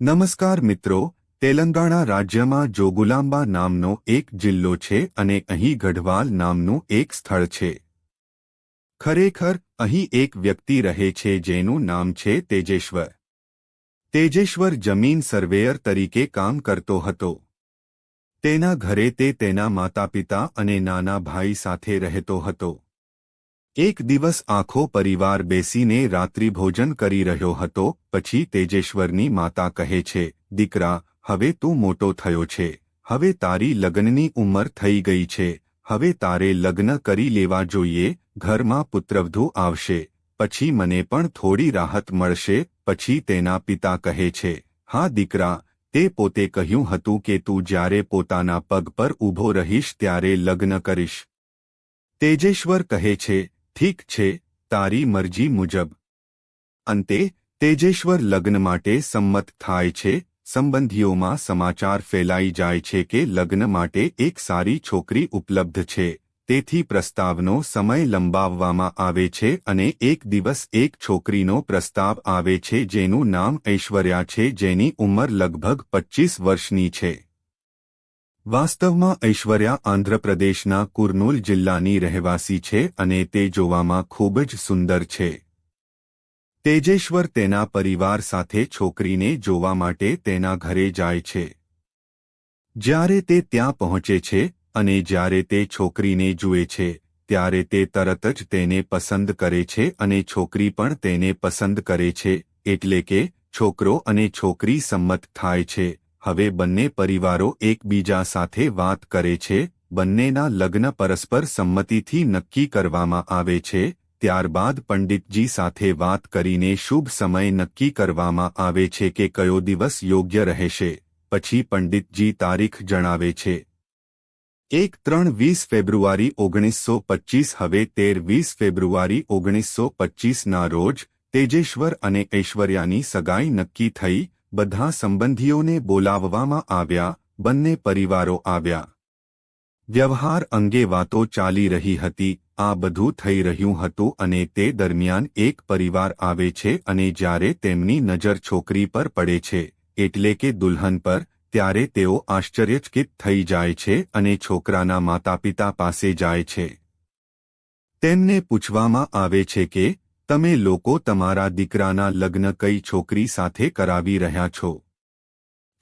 નમસ્કાર મિત્રો, તેલંગાણા રાજ્યમાં જોગુલાંબા નામનો એક જિલ્લો છે અને અહીં ગઢવાલ નામનું એક સ્થળ છે. ખરેખર, અહીં એક વ્યક્તિ રહે છે જેનું નામ છે તેજેશ્વર. તેજેશ્વર જમીન સર્વેયર તરીકે કામ કરતો હતો. તેના ઘરે તે તેના માતાપિતા અને નાના ભાઈ સાથે રહેતો હતો. એક દિવસ આખો પરિવાર બેસીને રાત્રિભોજન કરી રહ્યો હતો, પછી તેજેશ્વરની માતા કહે છે, દીકરા, હવે તું મોટો થયો છે. હવે તારી લગ્નની ઉંમર થઈ ગઈ છે. હવે તારે લગ્ન કરી લેવા જોઈએ. ઘરમાં પુત્રવધુ આવશે. પછી મને પણ થોડી રાહત મળશે. પછી તેના પિતા કહે છે, હા દીકરા, તે પોતે કહ્યું હતું કે તું જ્યારે પોતાના પગ પર ઊભો રહીશ ત્યારે લગ્ન કરીશ. તેજેશ્વર કહે છે ઠીક છે, તારી મરજી મુજબ. અંતે, તેજેશ્વર લગ્ન માટે સંમત થાય છે, સંબંધીઓમાં સમાચાર ફેલાઈ જાય છે કે લગ્ન માટે એક સારી છોકરી ઉપલબ્ધ છે, તેથી પ્રસ્તાવનો સમય લંબાવવામાં આવે છે અને એક દિવસ એક છોકરીનો પ્રસ્તાવ આવે છે જેનું નામ ઐશ્વર્યા છે જેની ઉંમર લગભગ પચ્ચીસ વર્ષની છે. વાસ્તવમાં ઐશ્વર્યા આંધ્રપ્રદેશના કુર્નૂલ જિલ્લાની રહેવાસી છે અને તે જોવામાં ખૂબ જ સુંદર છે. તેજેશ્વર તેના પરિવાર સાથે છોકરીને જોવા માટે તેના ઘરે જાય છે. જ્યારે તે ત્યાં પહોંચે છે અને જ્યારે તે છોકરીને જુએ છે, ત્યારે તે તરત જ તેને પસંદ કરે છે અને છોકરી પણ તેને પસંદ કરે છે, એટલે કે છોકરો અને છોકરી સંમત થાય છે. હવે બંને પરિવારો એકબીજા સાથે વાત કરે છે, બંનેના લગ્ન પરસ્પર સંમતિથી નક્કી કરવામાં આવે છે, ત્યારબાદ પંડિતજી સાથે વાત કરીને શુભ સમય નક્કી કરવામાં આવે છે કે કયો દિવસ યોગ્ય રહેશે, પછી પંડિતજી તારીખ જણાવે છે. એક ત્રણ વીસ ફેબ્રુઆરી ઓગણીસો પચ્ચીસ હવે તેર વીસ ફેબ્રુઆરી ઓગણીસો પચ્ચીસના રોજ તેજેશ્વર અને ઐશ્વર્યાની સગાઈ નક્કી થઈ બધા સંબંધીઓને બોલાવવામાં આવ્યા, બંને પરિવારો આવ્યા. વ્યવહાર અંગે વાતો ચાલી રહી હતી, આ બધું થઈ રહ્યું હતું અને તે દરમિયાન એક પરિવાર આવે છે અને જ્યારે તેમની નજર છોકરી પર પડે છે, એટલે કે દુલ્હન પર, ત્યારે તેઓ આશ્ચર્યચકિત થઈ જાય છે અને છોકરાના માતાપિતા પાસે જાય છે. તેમને પૂછવામાં આવે છે કે તમે લોકો તમારા દીકરાના લગ્ન કઈ છોકરી સાથે કરાવી રહ્યા છો?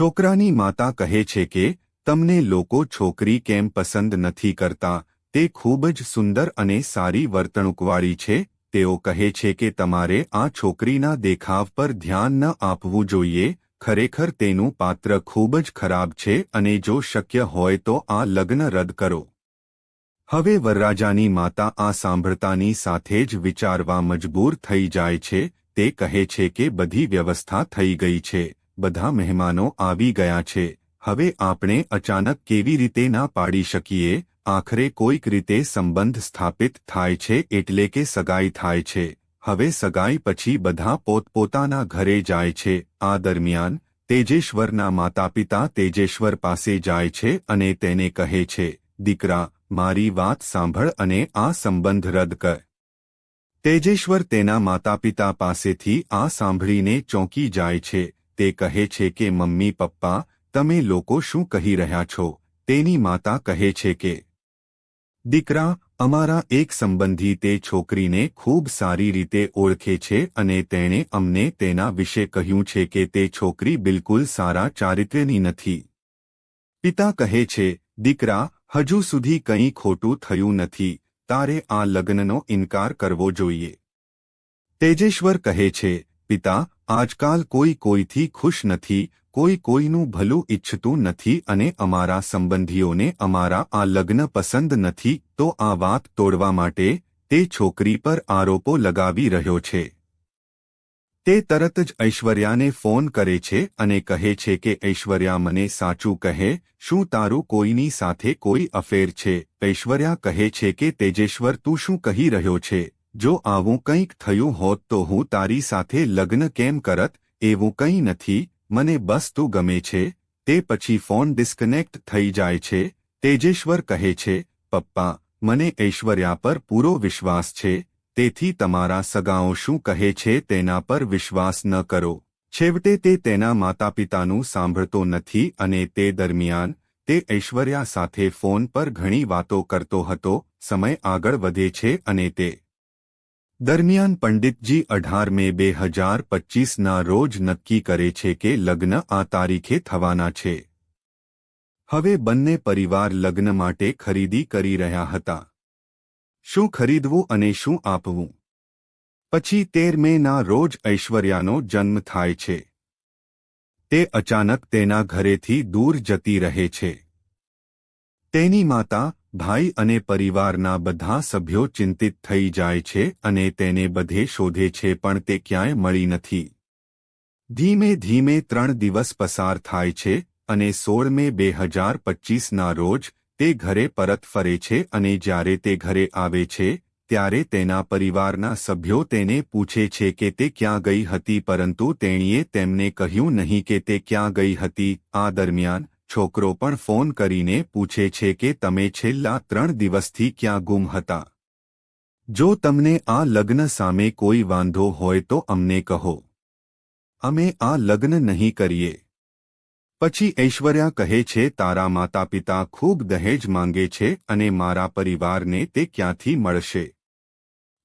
છોકરાની માતા કહે છે કે, તમને લોકો છોકરી કેમ પસંદ નથી કરતા? તે ખૂબ જ સુંદર અને સારી વર્તણૂકવાળી છે. તેઓ કહે છે કે, તમારે આ છોકરીના દેખાવ પર ધ્યાન ન આપવું જોઈએ. ખરેખર તેનું પાત્ર ખૂબ જ ખરાબ છે અને જો શક્ય હોય તો આ લગ્ન રદ કરો. હવે વરરાજાની માતા આ સાંભળતાની સાથે જ વિચારવા મજબૂર થઈ જાય છે, તે કહે છે કે બધી વ્યવસ્થા થઈ ગઈ છે, બધા મહેમાનો આવી ગયા છે, હવે આપણે અચાનક કેવી રીતે ના પાડી શકીએ, આખરે કોઈક રીતે સંબંધ સ્થાપિત થાય છે એટલે કે સગાઈ થાય છે, હવે સગાઈ પછી બધા પોતપોતાના ઘરે જાય છે, આ દરમિયાન તેજેશ્વરના માતાપિતા તેજેશ્વર પાસે જાય છે અને તેને કહે છે, દીકરા મારી વાત સાંભળ અને આ સંબંધ રદ કર. તેજેશ્વર તેના માતાપિતા પાસેથી આ સાંભળીને ચોંકી જાય છે. તે કહે છે કે, મમ્મી, પપ્પા, તમે લોકો શું કહી રહ્યા છો? તેની માતા કહે છે કે, દીકરા, અમારા એક સંબંધી તે છોકરીને ખૂબ સારી રીતે ઓળખે છે અને તેણે અમને તેના વિશે કહ્યું છે કે તે છોકરી બિલકુલ સારા ચારિત્ર્યની નથી. પિતા કહે છે, દીકરા હજુ સુધી કંઈ ખોટું થયું નથી, તારે આ લગ્નનો ઇનકાર કરવો જોઈએ. તેજેશ્વર કહે છે, પિતા, આજકાલ કોઈ કોઈથી ખુશ નથી, કોઈ કોઈનું ભલું ઇચ્છતું નથી અને અમારા સંબંધીઓને અમારા આ લગ્ન પસંદ નથી, તો આ વાત તોડવા માટે તે છોકરી પર આરોપો લગાવી રહ્યો છે. તે તરત જ ઐશ્વર્યાને ફોન કરે છે અને કહે છે કે, ઐશ્વર્યા, મને સાચું કહે, શું તારું કોઈની સાથે કોઈ અફેર છે? ઐશ્વર્યા કહે છે કે, તેજેશ્વર, તું શું કહી રહ્યો છે? જો આવું કંઈક થયું હોત તો હું તારી સાથે લગ્ન કેમ કરત? એવું કંઈ નથી, મને બસ તું ગમે છે. તે પછી ફોન ડિસ્કનેક્ટ થઈ જાય છે. તેજેશ્વર કહે છે, પપ્પા, મને ઐશ્વર્યા પર પૂરો વિશ્વાસ છે. તેથી તમારા સગાઓ શું કહે છે તેના પર વિશ્વાસ ન કરો. છેવટે તે તેના માતાપિતાનું સાંભળતો નથી અને તે દરમિયાન તે ઐશ્વર્યા સાથે ફોન પર ઘણી વાતો કરતો હતો, સમય આગળ વધે છે અને તે દરમિયાન પંડિતજી અઢાર મે બે હજાર પચીસના રોજ નક્કી કરે છે કે લગ્ન આ તારીખે થવાના છે. હવે બંને પરિવાર લગ્ન માટે ખરીદી કરી રહ્યા હતા. શું ખરીદવું અને શું આપવું? પછી તેર મેના રોજ ઐશ્વર્યાનો જન્મ થાય છે. તે અચાનક તેના ઘરેથી દૂર જતી રહે છે. તેની માતા, ભાઈ અને પરિવારના બધા સભ્યો ચિંતિત થઈ જાય છે અને તેને બધે શોધે છે પણ તે ક્યાંય મળી નથી. ધીમે ધીમે ત્રણ દિવસ પસાર થાય છે અને સોળ મે બે હજાર પચીસના રોજ તે ઘરે પરત ફરે છે અને જ્યારે તે ઘરે આવે છે, ત્યારે તેના પરિવારના સભ્યો તેને પૂછે છે કે તે ક્યાં ગઈ હતી પરંતુ તેણીએ તેમને કહ્યું નહીં કે તે ક્યાં ગઈ હતી. આ દરમિયાન છોકરો પણ ફોન કરીને પૂછે છે કે તમે છેલ્લા ત્રણ દિવસથી ક્યાં ગુમ હતા? જો તમને આ લગ્ન સામે કોઈ વાંધો હોય તો અમને કહો. અમે આ લગ્ન નહીં કરીએ. પછી ઐશ્વર્યા કહે છે, તારા માતા પિતા ખૂબ દહેજ માંગે છે અને મારા પરિવારને તે ક્યાંથી મળશે?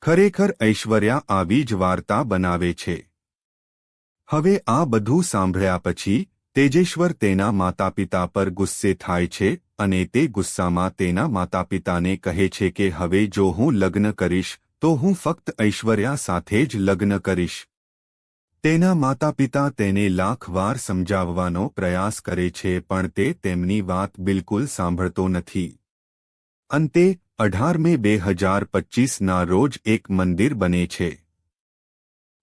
ખરેખર ઐશ્વર્યા આવી જ વાર્તા બનાવે છે. હવે આ બધું સાંભળ્યા પછી, તેજેશ્વર તેના માતાપિતા પર ગુસ્સે થાય છે અને તે ગુસ્સામાં તેના માતાપિતાને કહે છે કે, હવે જો હું લગ્ન કરીશ, તો હું ફક્ત ઐશ્વર્યા સાથે જ લગ્ન કરીશ. તેના માતાપિતા તેને લાખ વાર સમજાવવાનો પ્રયાસ કરે છે, પણ તે તેમની વાત બિલકુલ સાંભળતો નથી. અંતે, અઢાર મે બે હજાર પચીસના રોજ એક મંદિર બને છે.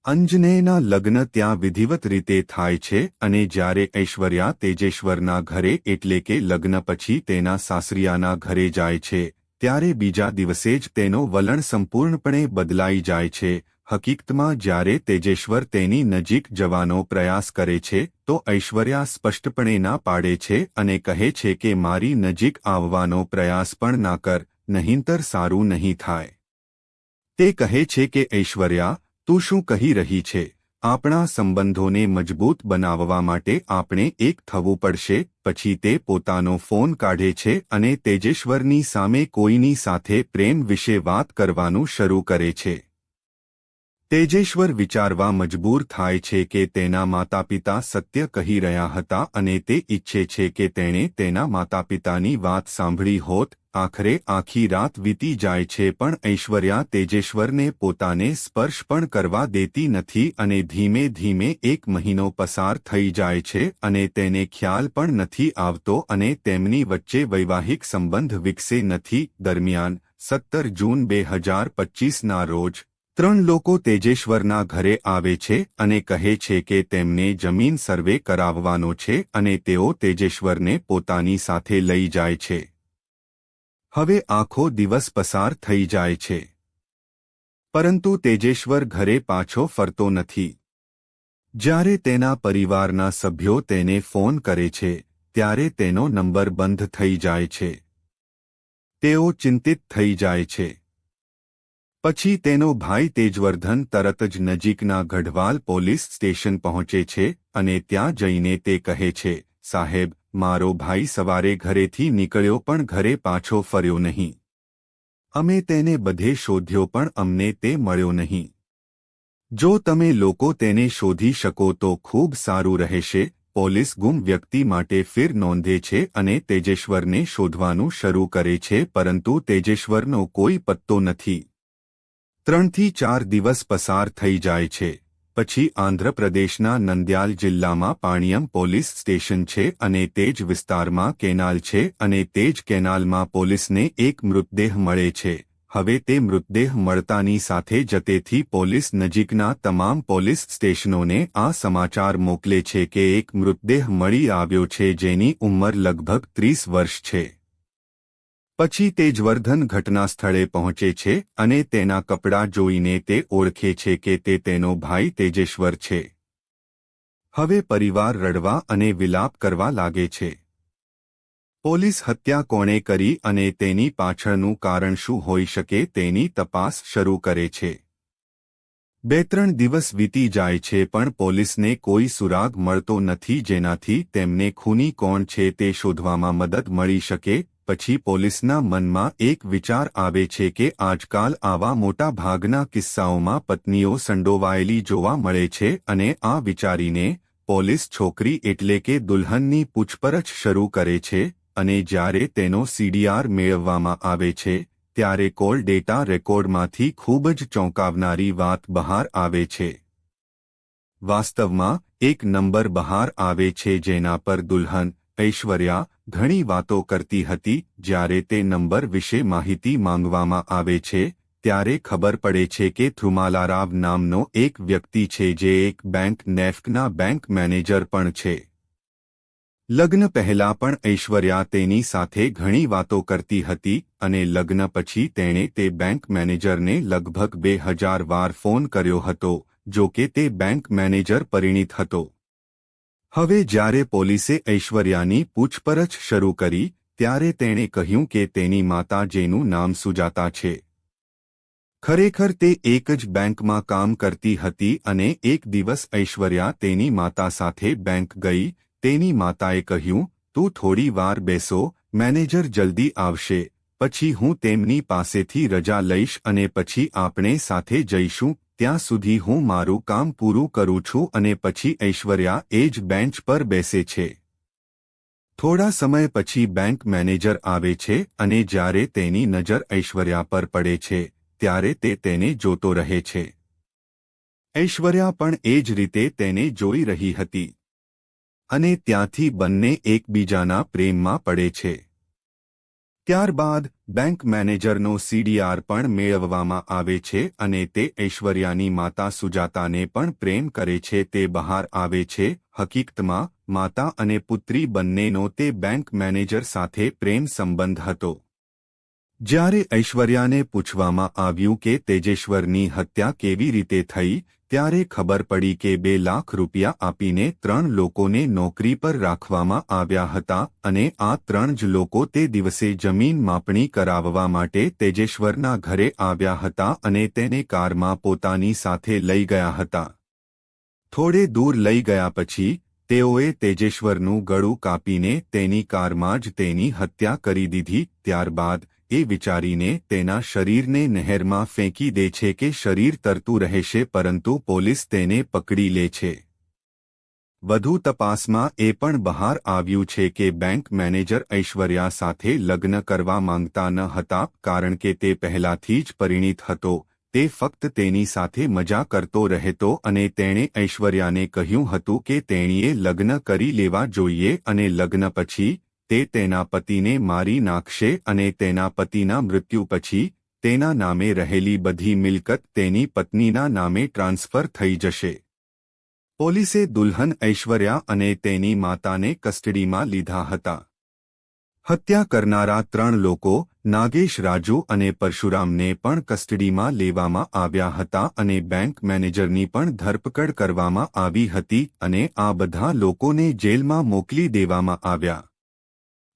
અંજનેયના લગ્ન ત્યાં વિધિવત રીતે થાય છે અને જ્યારે ઐશ્વર્યા તેજેશ્વરના ઘરે એટલે કે લગ્ન પછી તેના સાસરિયાના ઘરે જાય છે, ત્યારે બીજા દિવસે જ તેનો વલણ સંપૂર્ણપણે બદલાઈ જાય છે હકીકતમાં જ્યારે તેજેશ્વર તેની નજીક જવાનો પ્રયાસ કરે છે, તો ઐશ્વર્યા સ્પષ્ટપણે ના પાડે છે અને કહે છે કે મારી નજીક આવવાનો પ્રયાસ પણ ના કર, નહીંતર સારું નહીં થાય. તે કહે છે કે, ઐશ્વર્યા, તું શું કહી રહી છે? આપણા સંબંધોને મજબૂત બનાવવા માટે આપણે એક થવું પડશે, પછી તે પોતાનો ફોન કાઢે છે અને તેજેશ્વરની સામે કોઈની સાથે પ્રેમ વિશે વાત કરવાનું શરૂ કરે છે. તેજેશ્વર વિચારવા મજબૂર થાય છે કે તેના માતાપિતા સત્ય કહી રહ્યા હતા અને તે ઈચ્છે છે કે તેણે તેના માતાપિતાની વાત સાંભળી હોત. આખરે આખી રાત વીતી જાય છે પણ ઐશ્વર્યા તેજેશ્વરને પોતાને સ્પર્શ પણ કરવા દેતી નથી અને ધીમે ધીમે એક મહિનો પસાર થઈ જાય છે અને તેને ખ્યાલ પણ નથી આવતો અને તેમની વચ્ચે વૈવાહિક સંબંધ વિકસે નથી. દરમિયાન સત્તર જૂન બે હજાર પચીસના રોજ ત્રણ લોકો તેજેશ્વરના ઘરે આવે છે અને કહે છે કે તેમને જમીન સર્વે કરાવવાનો છે અને તેઓ તેજેશ્વરને પોતાની સાથે લઈ જાય છે. હવે આખો દિવસ પસાર થઈ જાય છે. પરંતુ તેજેશ્વર ઘરે પાછો ફરતો નથી. જ્યારે તેના પરિવારના સભ્યો તેને ફોન કરે છે, ત્યારે તેનો નંબર બંધ થઈ જાય છે. તેઓ ચિંતિત થઈ જાય છે. પછી તેનો ભાઈ તેજવર્ધન તરત જ નજીકના ગઢવાલ પોલીસ સ્ટેશન પહોંચે છે અને ત્યાં જઈને તે કહે છે, સાહેબ, મારો ભાઈ સવારે ઘરેથી નીકળ્યો પણ ઘરે પાછો ફર્યો નહીં. અમે તેને બધે શોધ્યો પણ અમને તે મળ્યો નહીં. જો તમે લોકો તેને શોધી શકો તો ખૂબ સારું રહેશે. પોલીસ ગુમ વ્યક્તિ માટે ફિર નોંધે છે અને તેજેશ્વરને શોધવાનું શરૂ કરે છે, પરંતુ તેજેશ્વરનો કોઈ પત્તો નથી. ત્રણથી ચાર દિવસ પસાર થઈ જાય છે. પછી આંધ્રપ્રદેશના નંદ્યાલ જિલ્લામાં પાણિયમ પોલીસ સ્ટેશન છે અને તે જ વિસ્તારમાં કેનાલ છે અને તે જ કેનાલમાં પોલીસને એક મૃતદેહ મળે છે. હવે તે મૃતદેહ મળતાની સાથે જતેથી પોલીસ નજીકના તમામ પોલીસ સ્ટેશનોને આ સમાચાર મોકલે છે કે એક મૃતદેહ મળી આવ્યો છે જેની ઉંમર લગભગ ત્રીસ વર્ષ છે. પછી તે તેજવર્ધન ઘટના સ્થળે પહોંચે છે અને તેના કપડાં જોઈને તે ઓળખે છે કે તે તેનો ભાઈ તેજેશ્વર છે. હવે પરિવાર રડવા અને વિલાપ કરવા લાગે છે. પોલીસ હત્યા કોણે કરી અને તેની પાછળનું કારણ શું હોઈ શકે તેની તપાસ શરૂ કરે છે. બે ત્રણ દિવસ વીતી જાય છે પણ પોલીસને કોઈ સુરાગ મળતો નથી જેનાથી તેમને ખૂની કોણ છે તે શોધવામાં મદદ મળી શકે પછી પોલીસના મનમાં એક વિચાર આવે છે કે આજકાલ આવા મોટા ભાગના કિસ્સાઓમાં પત્નીઓ સંડોવાયેલી જોવા મળે છે અને આ વિચારીને પોલીસ છોકરી એટલે કે દુલ્હનની પૂછપરછ શરૂ કરે છે અને જ્યારે તેનો સીડીઆર મેળવવામાં આવે છે, ત્યારે કોલ ડેટા રેકોર્ડમાંથી ખૂબ જ ચોંકાવનારી વાત બહાર આવે છે. વાસ્તવમાં, એક નંબર બહાર આવે છે જેના પર દુલ્હન, ઐશ્વર્યા ઘણી વાતો કરતી હતી જ્યારે તે નંબર વિશે માહિતી માંગવામાં આવે છે, ત્યારે ખબર પડે છે કે થ્રુમાલારાવ નામનો એક વ્યક્તિ છે જે એક બેંક નેફ્ટના બેંક મેનેજર પણ છે. લગ્ન પહેલા પણ ઐશ્વર્યા તેની સાથે ઘણી વાતો કરતી હતી અને લગ્ન પછી તેણે તે બેંક મેનેજરને લગભગ બે હજાર વાર ફોન કર્યો હતો જો કે તે બેંક મેનેજર પરિણીત હતો. હવે જ્યારે પોલીસે ઐશ્વર્યાની પૂછપરછ શરૂ કરી, ત્યારે તેણે કહ્યું કે તેની માતા જેનું નામ સુજાતા છે. ખરેખર તે એક જ બેંકમાં કામ કરતી હતી અને એક દિવસ ઐશ્વર્યા તેની માતા સાથે બેંક ગઈ, તેની માતાએ કહ્યું, તું થોડી વાર બેસો, મેનેજર જલ્દી આવશે, પછી હું તેમની પાસેથી રજા લઈશ અને પછી આપણે સાથે જઈશું ત્યાં સુધી હું મારું કામ પૂરું કરું છું અને પછી ઐશ્વર્યા એ જ બેન્ચ પર બેસે છે. થોડા સમય પછી બેંક મેનેજર આવે છે અને જ્યારે તેની નજર ઐશ્વર્યા પર પડે છે, ત્યારે તે તેને જોતો રહે છે. ઐશ્વર્યા પણ એ જ રીતે તેને જોઈ રહી હતી. અને ત્યાંથી બંને એકબીજાના પ્રેમમાં પડે છે. ત્યારબાદ બેંક મેનેજરનો સીડીઆર પણ મેળવવામાં આવે છે અને તે ઐશ્વર્યાની માતા સુજાતાને પણ પ્રેમ કરે છે, તે બહાર આવે છે. હકીકતમાં, માતા અને પુત્રી બંનેનો તે બેંક મેનેજર સાથે પ્રેમ સંબંધ હતો. જ્યારે ઐશ્વર્યાને પૂછવામાં આવ્યું કે તેજેશ્વરની હત્યા કેવી રીતે થઈ ત્યારે ખબર પડી કે બે લાખ રૂપિયા આપીને ત્રણ લોકોને નોકરી પર રાખવામાં આવ્યા હતા અને આ ત્રણ જ લોકો તે દિવસે જમીન માપણી કરાવવા માટે તેજેશ્વરના ઘરે આવ્યા હતા અને તેને કારમાં પોતાની સાથે લઈ ગયા હતા. થોડે દૂર લઈ ગયા પછી, તેઓએ તેજેશ્વરનું ગળું કાપીને તેની કારમાં જ તેની હત્યા કરી દીધી, ત્યારબાદ એ વિચારીને તેના શરીરને નહેરમાં ફેંકી દે છે કે શરીર તરતું રહેશે પરંતુ પોલીસ તેને પકડી લે છે. વધુ તપાસમાં એ પણ બહાર આવ્યું છે કે બેંક મેનેજર ઐશ્વર્યા સાથે લગ્ન કરવા માંગતા ન હતા કારણ કે તે પહેલાથી જ પરિણીત હતો, તે ફક્ત તેની સાથે મજા કરતો રહેતો અને તેણે ઐશ્વર્યાને કહ્યું હતું કે તેણીએ લગ્ન કરી લેવા જોઈએ અને લગ્ન પછી તે તેના પતિને મારી નાખશે અને તેના પતિના મૃત્યુ પછી તેના નામે રહેલી બધી મિલકત તેની પત્નીના નામે ટ્રાન્સફર થઈ જશે. પોલીસે દુલ્હન ઐશ્વર્યા અને તેની માતાને કસ્ટડીમાં લીધા હતા. હત્યા કરનારા ત્રણ લોકો, નાગેશ રાજુ અને પરશુરામને પણ કસ્ટડીમાં લેવામાં આવ્યા હતા અને બેંક મેનેજરની પણ ધરપકડ કરવામાં આવી હતી અને આ બધા લોકોને જેલમાં મોકલી દેવામાં આવ્યા.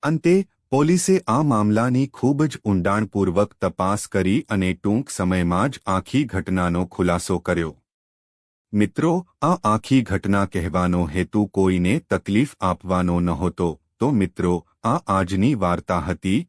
અંતે, પોલીસે આ મામલાની ખૂબ જ ઊંડાણપૂર્વક તપાસ કરી અને ટૂંક સમયમાં જ આખી ઘટનાનો ખુલાસો કર્યો. મિત્રો, આ આખી ઘટના કહેવાનો હેતુ કોઈને તકલીફ આપવાનો નહોતો. તો મિત્રો, આ આજની વાર્તા હતી